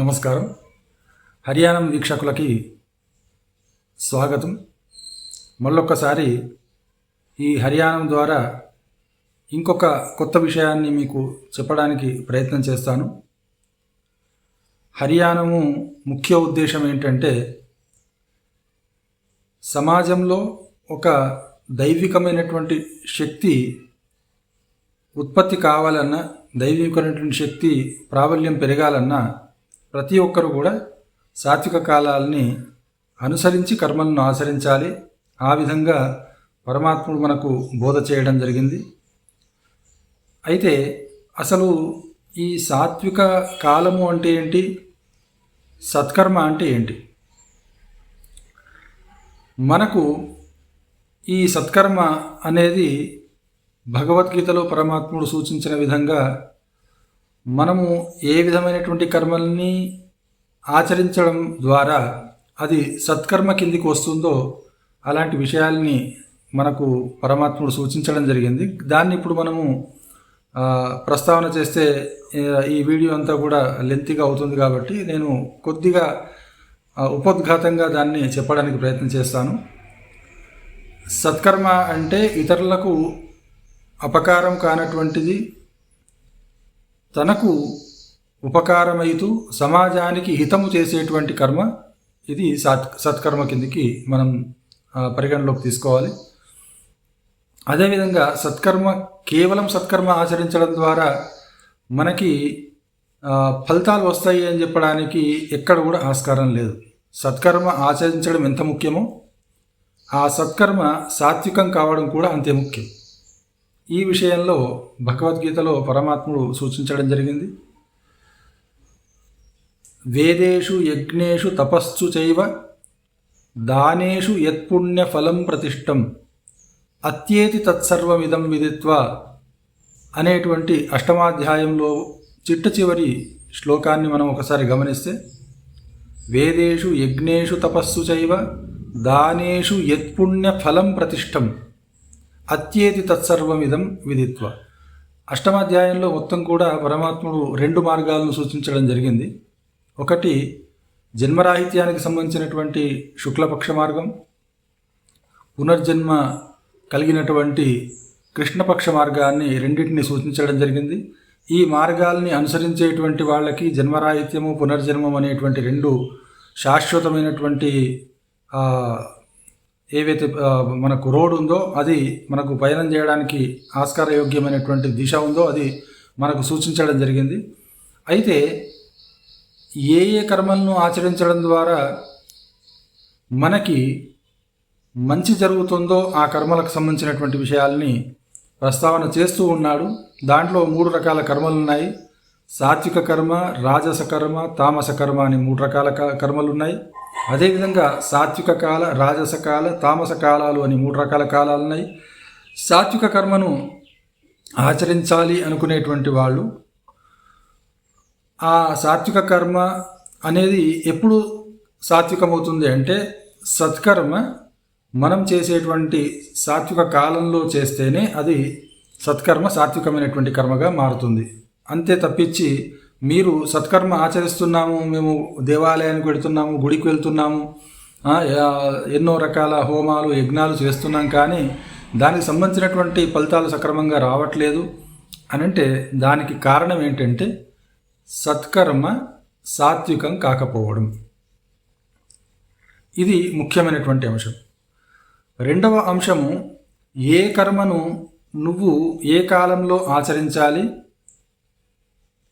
నమస్కారం. హర్యానం వీక్షకులకి స్వాగతం. మళ్ళొక్కసారి ఈ హర్యానం ద్వారా ఇంకొక కొత్త విషయాన్ని మీకు చెప్పడానికి ప్రయత్నం చేస్తాను. హర్యానము ముఖ్య ఉద్దేశం ఏంటంటే సమాజంలో ఒక దైవికమైనటువంటి శక్తి ఉత్పత్తి కావాలన్నా దైవికమైనటువంటి శక్తి ప్రాబల్యం పెరగాలన్నా ప్రతి ఒక్కరు కూడా సాత్విక కాలాలని అనుసరించి కర్మలను ఆచరించాలి. ఆ విధంగా పరమాత్ముడు మనకు బోధ చేయడం జరిగింది. అయితే అసలు ఈ సాత్విక కాలము అంటే ఏంటి? సత్కర్మ అంటే ఏంటి? మనకు ఈ సత్కర్మ అనేది భగవద్గీతలో పరమాత్ముడు సూచించిన విధంగా మనము ఏ విధమైనటువంటి కర్మల్ని ఆచరించడం ద్వారా అది సత్కర్మ కిందికి వస్తుందో అలాంటి విషయాల్ని మనకు పరమాత్ముడు సూచించడం జరిగింది. దాన్ని ఇప్పుడు మనము ప్రస్తావన చేస్తే ఈ వీడియో అంతా కూడా లెంతిగా అవుతుంది కాబట్టి నేను కొద్దిగా ఉపద్ఘాతంగా ఉపోద్ఘాతంగా దాన్ని చెప్పడానికి ప్రయత్నం చేస్తాను. సత్కర్మ అంటే ఇతరులకు అపకారం కానటువంటిది తనకు ఉపకారమైతూ సమాజానికి హితము చేసేటువంటి కర్మ ఇది సత్ సత్కర్మ కిందికి మనం పరిగణలోకి తీసుకోవాలి. అదేవిధంగా సత్కర్మ కేవలం సత్కర్మ ఆచరించడం ద్వారా మనకి ఫలితాలు వస్తాయి అని చెప్పడానికి ఎక్కడ కూడా ఆస్కారం లేదు. సత్కర్మ ఆచరించడం ఎంత ముఖ్యమో ఆ సత్కర్మ సాత్వికం కావడం కూడా అంతే ముఖ్యం. ఈ విషయంలో భగవద్గీతలో పరమాత్ముడు సూచించడం జరిగింది. వేదేషు యజ్ఞేషు తపస్సు చైవ దానేషు యత్పుణ్య ఫలం ప్రతిష్టం అత్యేతి తత్సర్వమిదం విదిత్వ అనేటువంటి అష్టమాధ్యాయంలో చిట్ట చివరి శ్లోకాన్ని మనం ఒకసారి గమనిస్తే వేదేషు యజ్ఞేషు తపస్సు చైవ దానేషు యత్పుణ్య ఫలం ప్రతిష్టం. అత్యేతి తత్సర్వమిదం విదిత్వ. అష్టమాధ్యాయంలో మొత్తం కూడా పరమాత్ముడు రెండు మార్గాలను సూచించడం జరిగింది. ఒకటి జన్మరాహిత్యానికి సంబంధించినటువంటి శుక్లపక్ష మార్గం పునర్జన్మ కలిగినటువంటి కృష్ణపక్ష మార్గాన్ని రెండింటిని సూచించడం జరిగింది. ఈ మార్గాల్ని అనుసరించేటువంటి వాళ్ళకి జన్మరాహిత్యము పునర్జన్మం అనేటువంటి రెండు శాశ్వతమైనటువంటి ఏవైతే మనకు రోడ్ ఉందో అది మనకు పయనం చేయడానికి ఆస్కార యోగ్యమైనటువంటి దిశ ఉందో అది మనకు సూచించడం జరిగింది. అయితే ఏ ఏ కర్మలను ఆచరించడం ద్వారా మనకి మంచి జరుగుతుందో ఆ కర్మలకు సంబంధించినటువంటి విషయాల్ని ప్రస్తావన చేస్తూ ఉన్నాడు. దాంట్లో మూడు రకాల కర్మలు ఉన్నాయి. సాత్విక కర్మ రాజస కర్మ తామస కర్మ అని మూడు రకాల క- కర్మలు ఉన్నాయి. అదేవిధంగా సాత్విక కాల రాజస కాల తామస కాలాలు అని మూడు రకాల కాలాలు ఉన్నాయి. సాత్విక కర్మను ఆచరించాలి అనుకునేటువంటి వాళ్ళు ఆ సాత్విక కర్మ అనేది ఎప్పుడు సాత్వికమవుతుంది అంటే సత్కర్మ మనం చేసేటువంటి సాత్విక కాలంలో చేస్తేనే అది సత్కర్మ సాత్వికమైనటువంటి కర్మగా మారుతుంది. అంతే తప్పించి మీరు సత్కర్మ ఆచరిస్తున్నాము మేము దేవాలయానికి వెళుతున్నాము గుడికి వెళ్తున్నాము ఎన్నో రకాల హోమాలు యజ్ఞాలు చేస్తున్నాం కానీ దానికి సంబంధించినటువంటి ఫలితాలు సక్రమంగా రావట్లేదు అని అంటే దానికి కారణం ఏంటంటే సత్కర్మ సాత్వికం కాకపోవడం. ఇది ముఖ్యమైనటువంటి అంశం. రెండవ అంశము ఏ కర్మను నువ్వు ఏ కాలంలో ఆచరించాలి?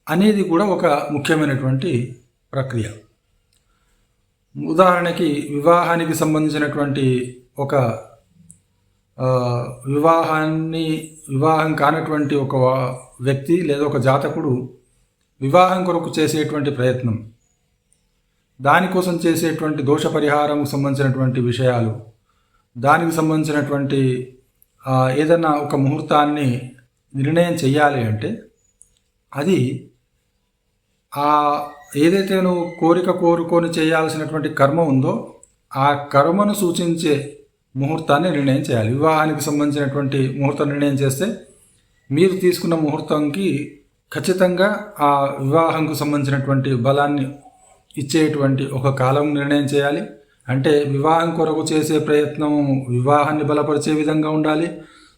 అనేది కూడా ఒక ముఖ్యమైనటువంటి ప్రక్రియ. ఉదాహరణకి వివాహానికి సంబంధించినటువంటి ఒక వివాహాన్ని వివాహం కానటువంటి ఒక వ్యక్తి లేదా ఒక జాతకుడు వివాహం కొరకు చేసేటువంటి ప్రయత్నం దానికోసం చేసేటువంటి దోష పరిహారం సంబంధించినటువంటి విషయాలు దానికి సంబంధించినటువంటి ఏదైనా ఒక ముహూర్తాన్ని నిర్ణయం చేయాలి అంటే అది ఆ ఏదైతే నువ్వు కోరిక కోరుకొని చేయాల్సినటువంటి కర్మ ఉందో ఆ కర్మను సూచించే ముహూర్తాన్ని నిర్ణయం చేయాలి. వివాహానికి సంబంధించినటువంటి ముహూర్తం నిర్ణయం చేస్తే మీరు తీసుకున్న ముహూర్తంకి ఖచ్చితంగా ఆ వివాహంకు సంబంధించినటువంటి బలాన్ని ఇచ్చేటువంటి ఒక కాలం నిర్ణయం చేయాలి. అంటే వివాహం కొరకు చేసే ప్రయత్నం వివాహాన్ని బలపరిచే విధంగా ఉండాలి.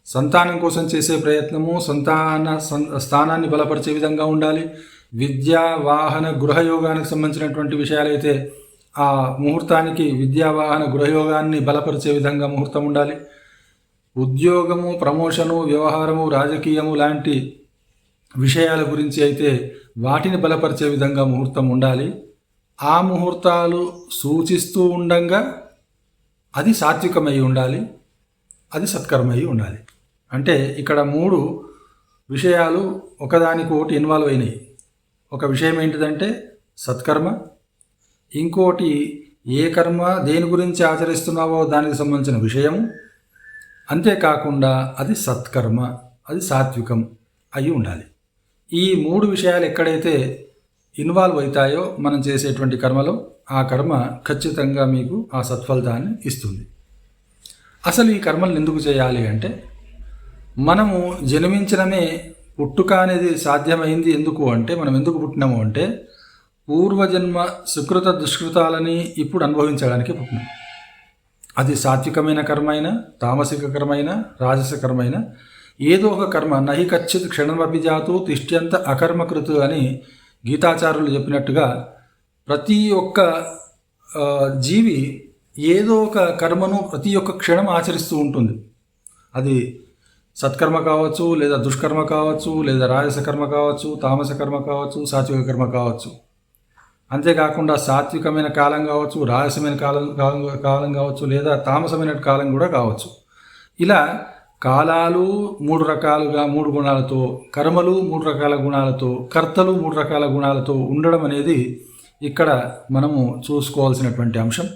సంతానం కోసం చేసే ప్రయత్నము సంతాన స్థానాన్ని బలపరిచే విధంగా ఉండాలి. విద్యా వాహన గృహయోగానికి సంబంధించినటువంటి విషయాలైతే ఆ ముహూర్తానికి విద్యా వాహన గృహయోగాన్ని బలపరిచే విధంగా ముహూర్తం ఉండాలి. ఉద్యోగము ప్రమోషను వ్యవహారము రాజకీయము లాంటి విషయాల గురించి అయితే వాటిని బలపరిచే విధంగా ముహూర్తం ఉండాలి. ఆ ముహూర్తాలు సూచిస్తూ ఉండంగా అది సాత్వికమై ఉండాలి. అది సత్కరమై ఉండాలి. అంటే ఇక్కడ మూడు విషయాలు ఒకదానికొకటి ఇన్వాల్వ్ అయినాయి. ఒక విషయం ఏంటిదంటే సత్కర్మ. ఇంకోటి ఏ కర్మ దేని గురించి ఆచరిస్తున్నావో దానికి సంబంధించిన విషయం అంతేకాకుండా అది సత్కర్మ అది సాత్వికం అయి ఉండాలి. ఈ మూడు విషయాలు ఎక్కడైతే ఇన్వాల్వ్ అవుతాయో మనం చేసేటువంటి కర్మలో ఆ కర్మ ఖచ్చితంగా మీకు ఆ సత్ఫలితాన్ని ఇస్తుంది. అసలు ఈ కర్మలను ఎందుకు చేయాలి అంటే మనము జన్మించడమే పుట్టుక అనేది సాధ్యమైంది ఎందుకు అంటే మనం ఎందుకు పుట్టినాము అంటే పూర్వజన్మ సుకృత దుష్కృతాలని ఇప్పుడు అనుభవించడానికి పుట్టినాం. అది సాత్వికమైన కర్మైన తామసిక కర్మైన రాజస కర్మైన ఏదో ఒక కర్మ. నహి కచ్చిత్ క్షణమపి జాతు తిష్ట్యంత అకర్మకృతు అని గీతాచారులు చెప్పినట్టుగా ప్రతి ఒక్క జీవి ఏదో ఒక కర్మను ప్రతి ఒక్క క్షణం ఆచరిస్తూ ఉంటుంది. అది సత్కర్మ కావచ్చు లేదా దుష్కర్మ కావచ్చు లేదా రాజస కర్మ కావచ్చు తామస కర్మ కావచ్చు సాత్విక కర్మ కావచ్చు. అంతేకాకుండా సాత్వికమైన కాలం కావచ్చు రాజసమైన కాలం కాలం కాలం కావచ్చు లేదా తామసమైన కాలం కూడా కావచ్చు. ఇలా కాలాలు మూడు రకాలుగా మూడు గుణాలతో కర్మలు మూడు రకాల గుణాలతో కర్తలు మూడు రకాల గుణాలతో ఉండడం అనేది ఇక్కడ మనము చూసుకోవాల్సినటువంటి అంశం.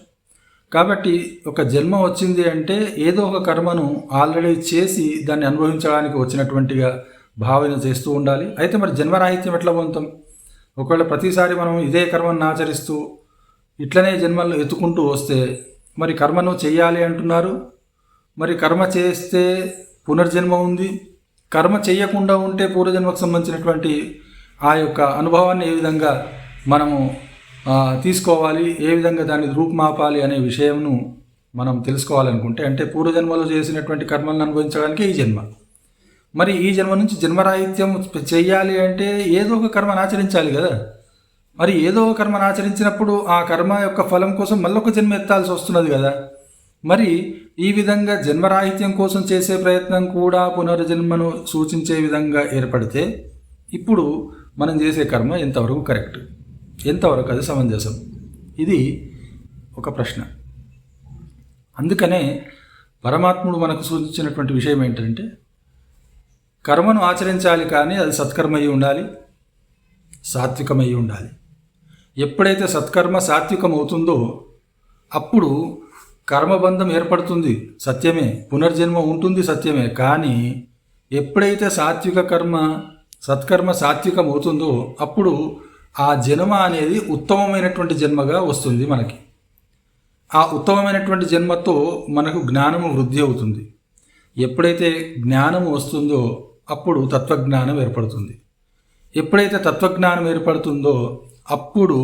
కాబట్టి ఒక జన్మ వచ్చింది అంటే ఏదో ఒక కర్మను ఆల్రెడీ చేసి దాన్ని అనుభవించడానికి వచ్చినటువంటిగా భావన చేస్తూ ఉండాలి. అయితే మరి జన్మరాహిత్యం ఎట్లా పొందుతాం? ఒకవేళ ప్రతిసారి మనం ఇదే కర్మను ఆచరిస్తూ ఇట్లనే జన్మలను ఎత్తుకుంటూ వస్తే మరి కర్మను చేయాలి అంటున్నారు. మరి కర్మ చేస్తే పునర్జన్మ ఉంది. కర్మ చేయకుండా ఉంటే పూర్వజన్మకు సంబంధించినటువంటి ఆ యొక్క అనుభవాన్ని ఏ విధంగా మనము తీసుకోవాలి ఏ విధంగా దాన్ని రూపుమాపాలి అనే విషయంను మనం తెలుసుకోవాలనుకుంటే అంటే పూర్వజన్మలో చేసినటువంటి కర్మలను అనుభవించడానికి ఈ జన్మ. మరి ఈ జన్మ నుంచి జన్మరాహిత్యం చెయ్యాలి అంటే ఏదో ఒక కర్మను ఆచరించాలి కదా. మరి ఏదో ఒక కర్మను ఆచరించినప్పుడు ఆ కర్మ యొక్క ఫలం కోసం మళ్ళొక జన్మ ఎత్తాల్సి వస్తున్నది కదా. మరి ఈ విధంగా జన్మరాహిత్యం కోసం చేసే ప్రయత్నం కూడా పునర్జన్మను సూచించే విధంగా ఏర్పడితే ఇప్పుడు మనం చేసే కర్మ ఎంతవరకు కరెక్ట్? ఎంతవరకు అది సమంజసం? ఇది ఒక ప్రశ్న. అందుకనే పరమాత్ముడు మనకు సూచించినటువంటి విషయం ఏంటంటే కర్మను ఆచరించాలి కానీ అది సత్కర్మయ్యి ఉండాలి సాత్వికమయ్యి ఉండాలి. ఎప్పుడైతే సత్కర్మ సాత్వికం అవుతుందో అప్పుడు కర్మబంధం ఏర్పడుతుంది సత్యమే. పునర్జన్మ ఉంటుంది సత్యమే. కానీ ఎప్పుడైతే సాత్విక కర్మ సత్కర్మ సాత్వికం అవుతుందో అప్పుడు ఆ జన్మ అనేది ఉత్తమమైనటువంటి జన్మగా వస్తుంది మనకి. ఆ ఉత్తమమైనటువంటి జన్మతో మనకు జ్ఞానము వృద్ధి అవుతుంది. ఎప్పుడైతే జ్ఞానము వస్తుందో అప్పుడు తత్వజ్ఞానం ఏర్పడుతుంది. ఎప్పుడైతే తత్వజ్ఞానం ఏర్పడుతుందో అప్పుడు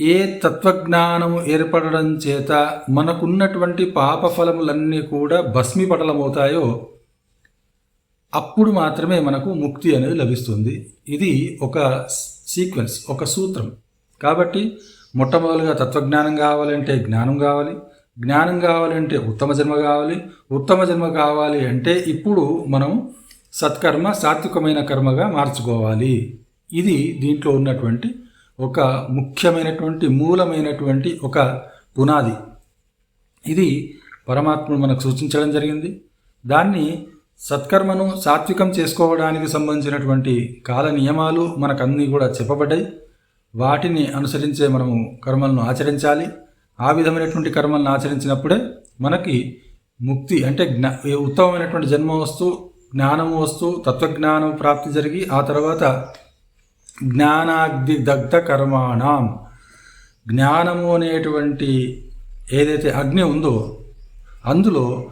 ఏ తత్వజ్ఞానము ఏర్పడడం చేత మనకున్నటువంటి పాప ఫలములన్నీ కూడా భస్మీపటలమవుతాయో అప్పుడు మాత్రమే మనకు ముక్తి అనేది లభిస్తుంది. ఇది ఒక సీక్వెన్స్ ఒక సూత్రం. కాబట్టి మొట్టమొదలుగా తత్వజ్ఞానం కావాలంటే జ్ఞానం కావాలి జ్ఞానం కావాలంటే ఉత్తమ జన్మ కావాలి ఉత్తమ జన్మ కావాలి అంటే ఇప్పుడు మనం సత్కర్మ సాత్వికమైన కర్మగా మార్చుకోవాలి. ఇది దీంట్లో ఉన్నటువంటి ఒక ముఖ్యమైనటువంటి మూలమైనటువంటి ఒక పునాది. ఇది పరమాత్ముడు మనకు సూచించడం జరిగింది. దాన్ని సత్కర్మను సాత్వికం చేసుకోవడానికి సంబంధించినటువంటి కాల నియమాలు మనకు అన్నీ కూడా చెప్పబడ్డాయి. వాటిని అనుసరించే మనము కర్మలను ఆచరించాలి. ఆ విధమైనటువంటి కర్మలను ఆచరించినప్పుడే మనకి ముక్తి అంటే జ్ఞా ఉత్తమమైనటువంటి జన్మ వస్తూ జ్ఞానము వస్తూ తత్వజ్ఞానం ప్రాప్తి జరిగి ఆ తర్వాత జ్ఞానాగ్ని దగ్ధ కర్మాణం. జ్ఞానము అనేటువంటి ఏదైతే అగ్ని ఉందో అందులో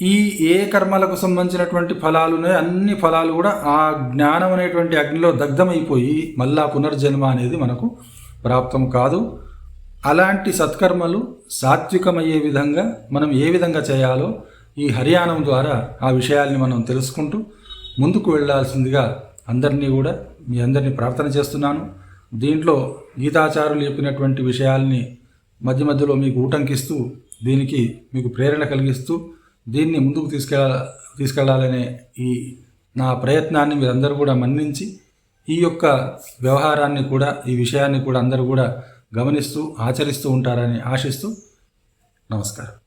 ఈ ఏ కర్మలకు సంబంధించినటువంటి ఫలాలు ఉన్నాయో అన్ని ఫలాలు కూడా ఆ జ్ఞానం అనేటువంటి అగ్నిలో దగ్ధమైపోయి మళ్ళా పునర్జన్మ అనేది మనకు ప్రాప్తం కాదు. అలాంటి సత్కర్మలు సాత్వికమయ్యే విధంగా మనం ఏ విధంగా చేయాలో ఈ హరియాణం ద్వారా ఆ విషయాల్ని మనం తెలుసుకుంటూ ముందుకు వెళ్ళాల్సిందిగా అందరినీ కూడా మీ అందరినీ ప్రార్థన చేస్తున్నాను. దీంట్లో గీతాచారులు చెప్పినటువంటి విషయాల్ని మధ్య మధ్యలో మీకు ఊటంకిస్తూ దీనికి మీకు ప్రేరణ కలిగిస్తూ దీన్ని ముందుకు తీసుకెళ్ళ తీసుకెళ్ళాలనే ఈ నా ప్రయత్నాన్ని మీరందరూ కూడా మన్నించి ఈ యొక్క వ్యవహారాన్ని కూడా ఈ విషయాన్ని కూడా అందరూ కూడా గమనిస్తూ ఆచరిస్తూ ఉంటారని ఆశిస్తూ నమస్కారం.